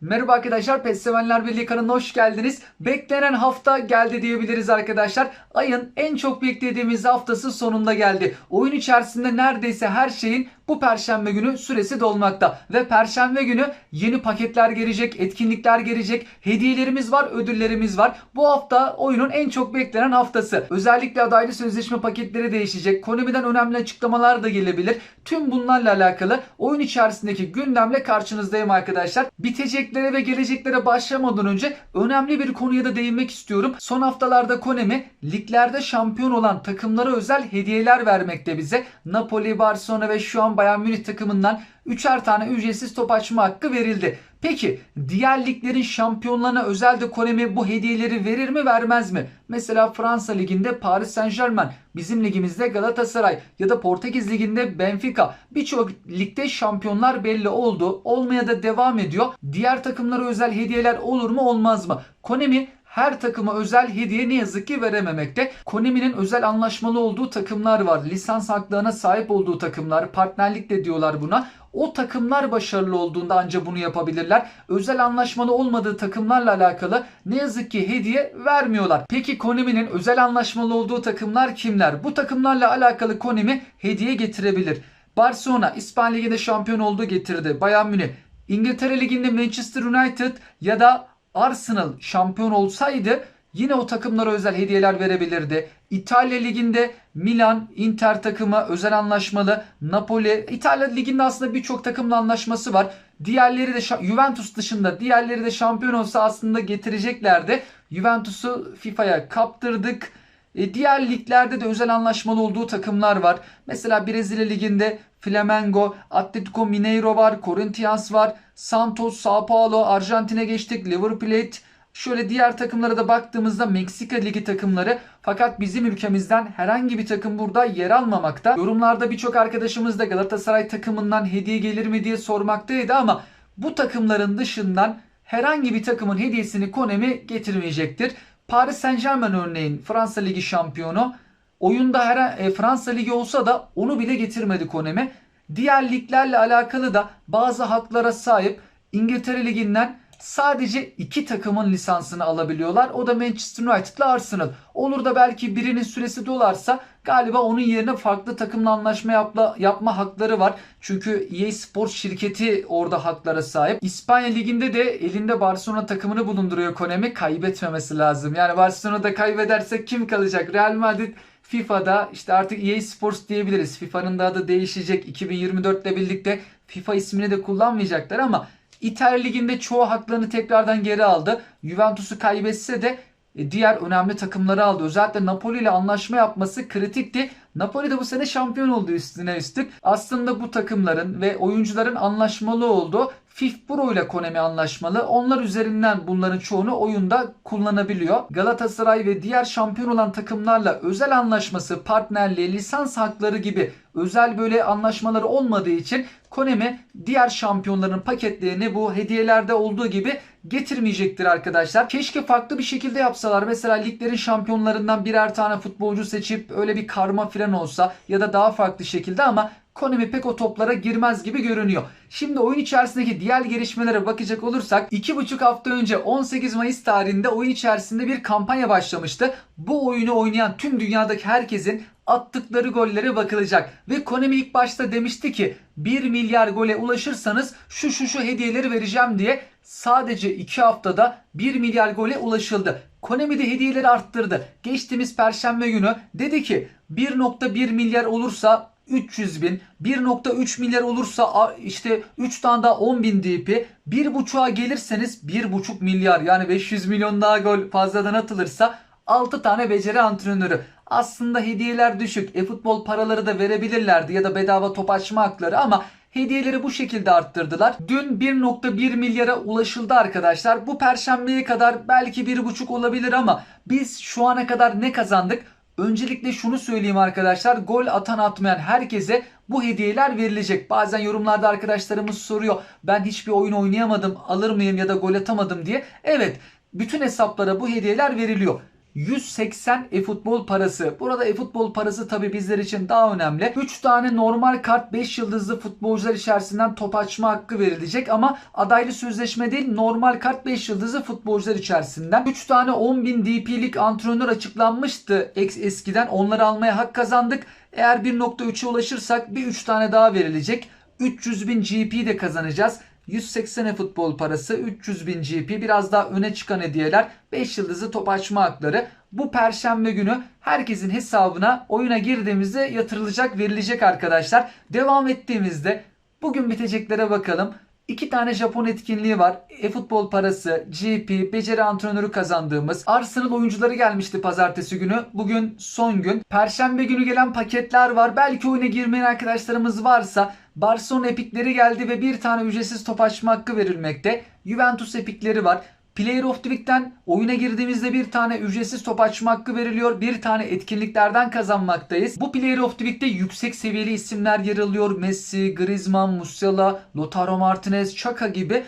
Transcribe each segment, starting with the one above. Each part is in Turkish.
Merhaba arkadaşlar, Pet Sevenler Birliği kanalına hoş geldiniz. Beklenen hafta geldi diyebiliriz arkadaşlar. Ayın en çok beklediğimiz haftası sonunda geldi. Oyun içerisinde neredeyse her şeyin bu perşembe günü süresi dolmakta. Ve perşembe günü yeni paketler gelecek, etkinlikler gelecek, hediyelerimiz var, ödüllerimiz var. Bu hafta oyunun en çok beklenen haftası. Özellikle adaylı sözleşme paketleri değişecek. Konumiden önemli açıklamalar da gelebilir. Tüm bunlarla alakalı oyun içerisindeki gündemle karşınızdayım arkadaşlar. Biteceklere ve geleceklere başlamadan önce önemli bir konuya da değinmek istiyorum. Son haftalarda Konemi liglerde şampiyon olan takımlara özel hediyeler vermekte bize. Napoli, Barcelona ve şu an Bayern Münih takımından üçer tane ücretsiz top açma hakkı verildi. Peki diğer liglerin şampiyonlarına özel de Konemi bu hediyeleri verir mi vermez mi? Mesela Fransa liginde Paris Saint Germain, bizim ligimizde Galatasaray ya da Portekiz liginde Benfica. Birçok ligde şampiyonlar belli oldu. Olmaya da devam ediyor. Diğer takımlara özel hediyeler olur mu olmaz mı? Konemi her takıma özel hediye ne yazık ki verememekte. Konami'nin özel anlaşmalı olduğu takımlar var. Lisans haklarına sahip olduğu takımlar, partnerlik de diyorlar buna. O takımlar başarılı olduğunda ancak bunu yapabilirler. Özel anlaşmalı olmadığı takımlarla alakalı ne yazık ki hediye vermiyorlar. Peki Konami'nin özel anlaşmalı olduğu takımlar kimler? Bu takımlarla alakalı Konami hediye getirebilir. Barcelona İspanya Ligi'nde şampiyon olduğu getirdi. Bayern Münih İngiltere Ligi'nde Manchester United ya da Arsenal şampiyon olsaydı yine o takımlara özel hediyeler verebilirdi. İtalya Ligi'nde Milan, Inter takımı özel anlaşmalı. Napoli, İtalya Ligi'nde aslında birçok takımla anlaşması var. Diğerleri de Juventus dışında diğerleri de şampiyon olsa aslında getireceklerdi. Juventus'u FIFA'ya kaptırdık. E, diğer liglerde de özel anlaşmalı olduğu takımlar var. Mesela Brezilya Ligi'nde Flamengo, Atletico Mineiro var, Corinthians var, Santos, Sao Paulo, Arjantin'e geçtik, River Plate. Şöyle diğer takımlara da baktığımızda Meksika Ligi takımları fakat bizim ülkemizden herhangi bir takım burada yer almamakta. Yorumlarda birçok arkadaşımız da Galatasaray takımından hediye gelir mi diye sormaktaydı ama bu takımların dışından herhangi bir takımın hediyesini Konemi getirmeyecektir. Paris Saint Germain örneğin Fransa Ligi şampiyonu. Oyunda her e, Fransa Ligi olsa da onu bile getirmedi Konemi. Diğer liglerle alakalı da bazı haklara sahip İngiltere Ligi'nden sadece iki takımın lisansını alabiliyorlar. O da Manchester United ile Arsenal. Olur da belki birinin süresi dolarsa galiba onun yerine farklı takımla anlaşma yapma, yapma hakları var. Çünkü EA Sports şirketi orada haklara sahip. İspanya Ligi'nde de elinde Barcelona takımını bulunduruyor Konemi. Kaybetmemesi lazım. Yani Barcelona'da kaybederse kim kalacak? Real Madrid FIFA'da işte artık EA Sports diyebiliriz. FIFA'nın da adı değişecek. 2024 ile birlikte FIFA ismini de kullanmayacaklar ama İtalya Ligi'nde çoğu haklarını tekrardan geri aldı. Juventus'u kaybetse de e, diğer önemli takımları aldı. Özellikle Napoli ile anlaşma yapması kritikti. Napoli de bu sene şampiyon oldu üstüne üstlük. Aslında bu takımların ve oyuncuların anlaşmalı olduğu FIF Pro ile Konami anlaşmalı. Onlar üzerinden bunların çoğunu oyunda kullanabiliyor. Galatasaray ve diğer şampiyon olan takımlarla özel anlaşması, partnerliği, lisans hakları gibi özel böyle anlaşmaları olmadığı için Konami diğer şampiyonların paketlerini bu hediyelerde olduğu gibi getirmeyecektir arkadaşlar. Keşke farklı bir şekilde yapsalar. Mesela liglerin şampiyonlarından birer tane futbolcu seçip öyle bir karma falan olsa ya da daha farklı şekilde ama Konami pek o toplara girmez gibi görünüyor. Şimdi oyun içerisindeki diğer gelişmelere bakacak olursak 2,5 hafta önce 18 Mayıs tarihinde oyun içerisinde bir kampanya başlamıştı. Bu oyunu oynayan tüm dünyadaki herkesin attıkları gollere bakılacak. Ve Konami ilk başta demişti ki 1 milyar gole ulaşırsanız şu şu şu hediyeleri vereceğim diye sadece 2 haftada 1 milyar gole ulaşıldı. Konami de hediyeleri arttırdı. Geçtiğimiz perşembe günü dedi ki 1.1 milyar olursa 300 bin, 1.3 milyar olursa işte 3 tane daha 10 bin DP, 1.5'a gelirseniz 1.5 milyar yani 500 milyon daha gol fazladan atılırsa 6 tane beceri antrenörü. Aslında hediyeler düşük. E-futbol paraları da verebilirlerdi ya da bedava top açma hakları ama hediyeleri bu şekilde arttırdılar. Dün 1.1 milyara ulaşıldı arkadaşlar. Bu perşembeye kadar belki 1.5 olabilir ama biz şu ana kadar ne kazandık? Öncelikle şunu söyleyeyim arkadaşlar. Gol atan atmayan herkese bu hediyeler verilecek. Bazen yorumlarda arkadaşlarımız soruyor. Ben hiçbir oyun oynayamadım alır mıyım ya da gol atamadım diye. Evet bütün hesaplara bu hediyeler veriliyor. 180 e-futbol parası. Burada e-futbol parası tabi bizler için daha önemli. 3 tane normal kart 5 yıldızlı futbolcular içerisinden top açma hakkı verilecek ama adaylı sözleşme değil normal kart 5 yıldızlı futbolcular içerisinden. 3 tane 10.000 DP'lik antrenör açıklanmıştı es- eskiden. Onları almaya hak kazandık. Eğer 1.3'e ulaşırsak bir 3 tane daha verilecek. 300 bin GP de kazanacağız. 180 futbol parası, 300 bin GP, biraz daha öne çıkan hediyeler, 5 yıldızlı top açma hakları. Bu perşembe günü herkesin hesabına oyuna girdiğimizde yatırılacak, verilecek arkadaşlar. Devam ettiğimizde bugün biteceklere bakalım. İki tane Japon etkinliği var. E-futbol parası, GP, beceri antrenörü kazandığımız. Arsenal oyuncuları gelmişti pazartesi günü. Bugün son gün. Perşembe günü gelen paketler var. Belki oyuna girmeyen arkadaşlarımız varsa Barcelona epikleri geldi ve bir tane ücretsiz top açma hakkı verilmekte. Juventus epikleri var. Player of the Week'ten oyuna girdiğimizde bir tane ücretsiz top açma hakkı veriliyor. Bir tane etkinliklerden kazanmaktayız. Bu Player of the Week'te yüksek seviyeli isimler yer alıyor. Messi, Griezmann, Musiala, Lautaro Martinez, Chaka gibi.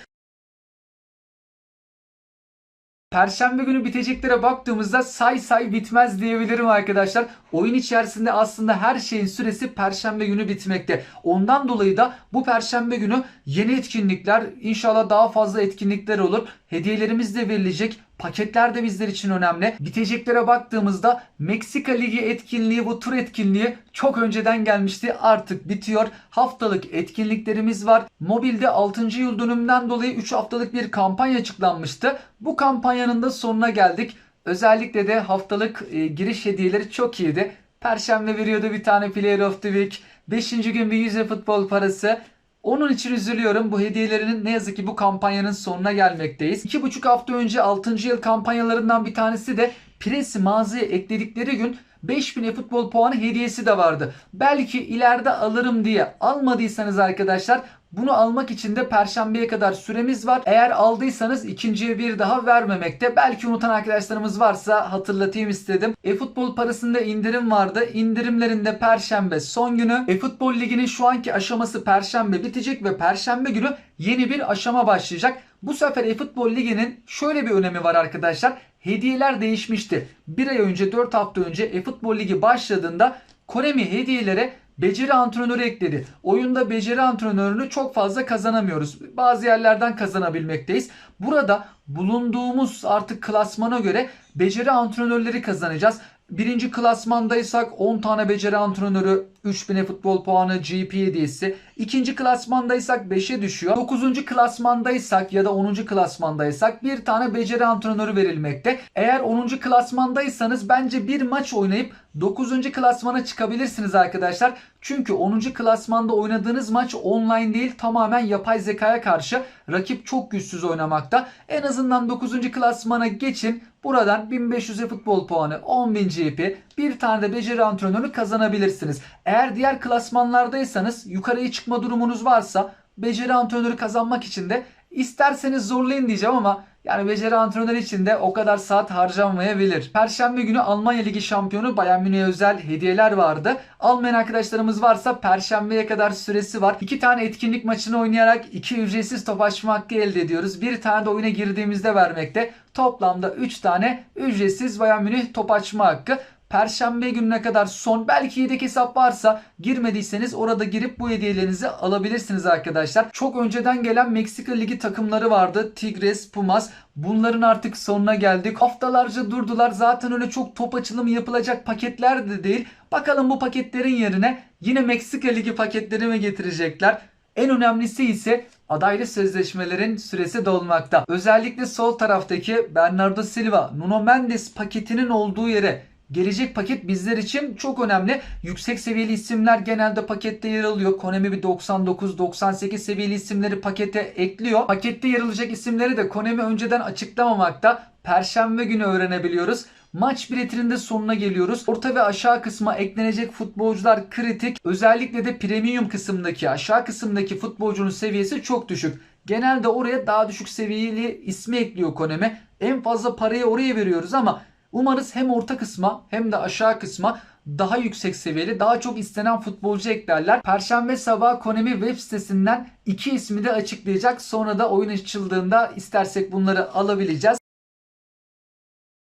Perşembe günü biteceklere baktığımızda say say bitmez diyebilirim arkadaşlar. Oyun içerisinde aslında her şeyin süresi perşembe günü bitmekte. Ondan dolayı da bu perşembe günü yeni etkinlikler, inşallah daha fazla etkinlikler olur. Hediyelerimiz de verilecek. Paketler de bizler için önemli. Biteceklere baktığımızda Meksika Ligi etkinliği, bu tur etkinliği çok önceden gelmişti. Artık bitiyor. Haftalık etkinliklerimiz var. Mobilde 6. yıl dönümünden dolayı 3 haftalık bir kampanya açıklanmıştı. Bu kampanyanın da sonuna geldik. Özellikle de haftalık e, giriş hediyeleri çok iyiydi. Perşembe veriyordu bir tane Player of the Week. 5. gün bir yüze futbol parası. Onun için üzülüyorum. Bu hediyelerinin ne yazık ki bu kampanyanın sonuna gelmekteyiz. 2,5 hafta önce 6. yıl kampanyalarından bir tanesi de Presi mağazaya ekledikleri gün 5000 e-futbol puanı hediyesi de vardı. Belki ileride alırım diye almadıysanız arkadaşlar bunu almak için de perşembeye kadar süremiz var. Eğer aldıysanız ikinciye bir daha vermemekte. Belki unutan arkadaşlarımız varsa hatırlatayım istedim. E-futbol parasında indirim vardı. İndirimlerinde perşembe son günü. E-futbol liginin şu anki aşaması perşembe bitecek ve perşembe günü yeni bir aşama başlayacak. Bu sefer e-futbol liginin şöyle bir önemi var arkadaşlar. Hediyeler değişmişti. Bir ay önce 4 hafta önce e-futbol ligi başladığında Konami hediyelere beceri antrenörü ekledi. Oyunda beceri antrenörünü çok fazla kazanamıyoruz. Bazı yerlerden kazanabilmekteyiz. Burada bulunduğumuz artık klasmana göre beceri antrenörleri kazanacağız. Birinci klasmandaysak 10 tane beceri antrenörü 3000 futbol puanı GP hediyesi. İkinci klasmandaysak 5'e düşüyor. 9. klasmandaysak ya da 10. klasmandaysak bir tane beceri antrenörü verilmekte. Eğer 10. klasmandaysanız bence bir maç oynayıp 9. klasmana çıkabilirsiniz arkadaşlar. Çünkü 10. klasmanda oynadığınız maç online değil tamamen yapay zekaya karşı rakip çok güçsüz oynamakta. En azından 9. klasmana geçin. Buradan 1500 futbol puanı, 10.000 GP, bir tane de beceri antrenörü kazanabilirsiniz. Eğer diğer klasmanlardaysanız yukarıya çıkma durumunuz varsa beceri antrenörü kazanmak için de isterseniz zorlayın diyeceğim ama yani beceri antrenörü için de o kadar saat harcanmayabilir. Perşembe günü Almanya Ligi şampiyonu Bayern Münih'e özel hediyeler vardı. Almayan arkadaşlarımız varsa Perşembeye kadar süresi var. İki tane etkinlik maçını oynayarak iki ücretsiz top açma hakkı elde ediyoruz. Bir tane de oyuna girdiğimizde vermekte. Toplamda 3 tane ücretsiz Bayern Münih top açma hakkı. Perşembe gününe kadar son belki yedek hesap varsa girmediyseniz orada girip bu hediyelerinizi alabilirsiniz arkadaşlar. Çok önceden gelen Meksika Ligi takımları vardı. Tigres, Pumas. Bunların artık sonuna geldik. Haftalarca durdular. Zaten öyle çok top açılımı yapılacak paketler de değil. Bakalım bu paketlerin yerine yine Meksika Ligi paketleri mi getirecekler? En önemlisi ise adaylı sözleşmelerin süresi dolmakta. Özellikle sol taraftaki Bernardo Silva, Nuno Mendes paketinin olduğu yere Gelecek paket bizler için çok önemli. Yüksek seviyeli isimler genelde pakette yer alıyor. Konami bir 99-98 seviyeli isimleri pakete ekliyor. Pakette yer alacak isimleri de Konami önceden açıklamamakta. Perşembe günü öğrenebiliyoruz. Maç biletinin de sonuna geliyoruz. Orta ve aşağı kısma eklenecek futbolcular kritik. Özellikle de premium kısımdaki aşağı kısımdaki futbolcunun seviyesi çok düşük. Genelde oraya daha düşük seviyeli ismi ekliyor Konami. En fazla parayı oraya veriyoruz ama Umarız hem orta kısma hem de aşağı kısma daha yüksek seviyeli, daha çok istenen futbolcu eklerler. Perşembe sabahı Konami web sitesinden iki ismi de açıklayacak. Sonra da oyun açıldığında istersek bunları alabileceğiz.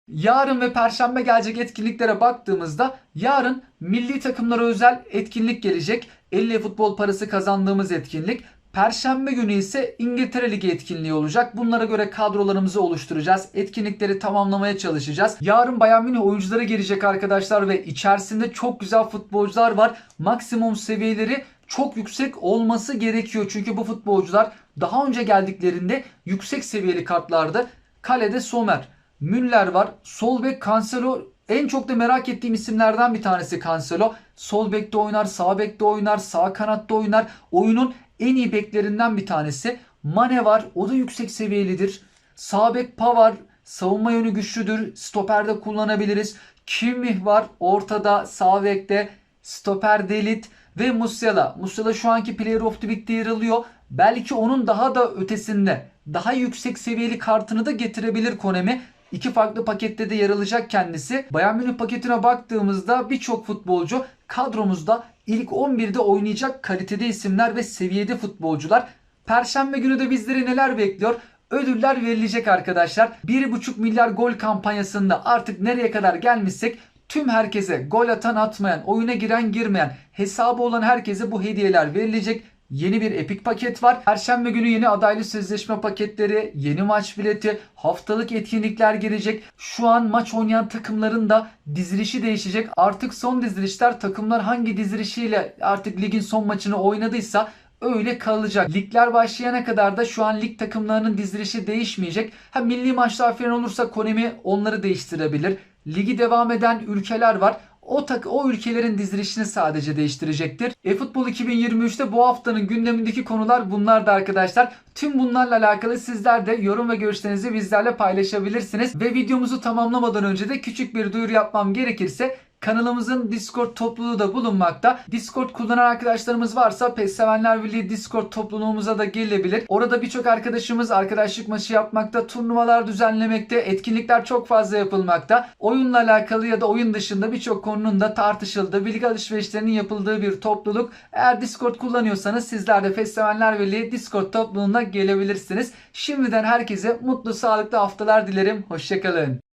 Yarın ve perşembe gelecek etkinliklere baktığımızda yarın milli takımlara özel etkinlik gelecek. 50 futbol parası kazandığımız etkinlik. Perşembe günü ise İngiltere Ligi etkinliği olacak. Bunlara göre kadrolarımızı oluşturacağız. Etkinlikleri tamamlamaya çalışacağız. Yarın Bayern Münih oyuncuları gelecek arkadaşlar ve içerisinde çok güzel futbolcular var. Maksimum seviyeleri çok yüksek olması gerekiyor. Çünkü bu futbolcular daha önce geldiklerinde yüksek seviyeli kartlardı. Kalede Somer, Müller var. Sol bek Cancelo en çok da merak ettiğim isimlerden bir tanesi Cancelo. Sol bekte oynar, sağ bekte oynar, sağ kanatta oynar. Oyunun en iyi beklerinden bir tanesi. Mane var. O da yüksek seviyelidir. Sağ bek Pavar. Savunma yönü güçlüdür. Stoperde kullanabiliriz. Kimmih var. Ortada sağ bekte. Stoper Delit ve Musiala. Musiala şu anki Player of the Week'te yer alıyor. Belki onun daha da ötesinde daha yüksek seviyeli kartını da getirebilir Konemi. İki farklı pakette de yer alacak kendisi. Bayern Münih paketine baktığımızda birçok futbolcu kadromuzda ilk 11'de oynayacak kalitede isimler ve seviyede futbolcular. Perşembe günü de bizleri neler bekliyor? Ödüller verilecek arkadaşlar. 1,5 milyar gol kampanyasında artık nereye kadar gelmişsek tüm herkese gol atan atmayan, oyuna giren girmeyen, hesabı olan herkese bu hediyeler verilecek. Yeni bir epik paket var. Perşembe günü yeni adaylı sözleşme paketleri, yeni maç bileti, haftalık etkinlikler gelecek. Şu an maç oynayan takımların da dizilişi değişecek. Artık son dizilişler takımlar hangi dizilişiyle artık ligin son maçını oynadıysa öyle kalacak. Ligler başlayana kadar da şu an lig takımlarının dizilişi değişmeyecek. Ha milli maçlar falan olursa Konemi onları değiştirebilir. Ligi devam eden ülkeler var. O tak o ülkelerin dizilişini sadece değiştirecektir. E-Futbol 2023'te bu haftanın gündemindeki konular bunlardı arkadaşlar. Tüm bunlarla alakalı sizler de yorum ve görüşlerinizi bizlerle paylaşabilirsiniz. Ve videomuzu tamamlamadan önce de küçük bir duyuru yapmam gerekirse Kanalımızın Discord topluluğu da bulunmakta. Discord kullanan arkadaşlarımız varsa PES Sevenler Birliği Discord topluluğumuza da gelebilir. Orada birçok arkadaşımız arkadaşlık maçı yapmakta, turnuvalar düzenlemekte, etkinlikler çok fazla yapılmakta. Oyunla alakalı ya da oyun dışında birçok konunun da tartışıldığı, bilgi alışverişlerinin yapıldığı bir topluluk. Eğer Discord kullanıyorsanız sizler de PES Sevenler Birliği Discord topluluğuna gelebilirsiniz. Şimdiden herkese mutlu, sağlıklı haftalar dilerim. Hoşçakalın.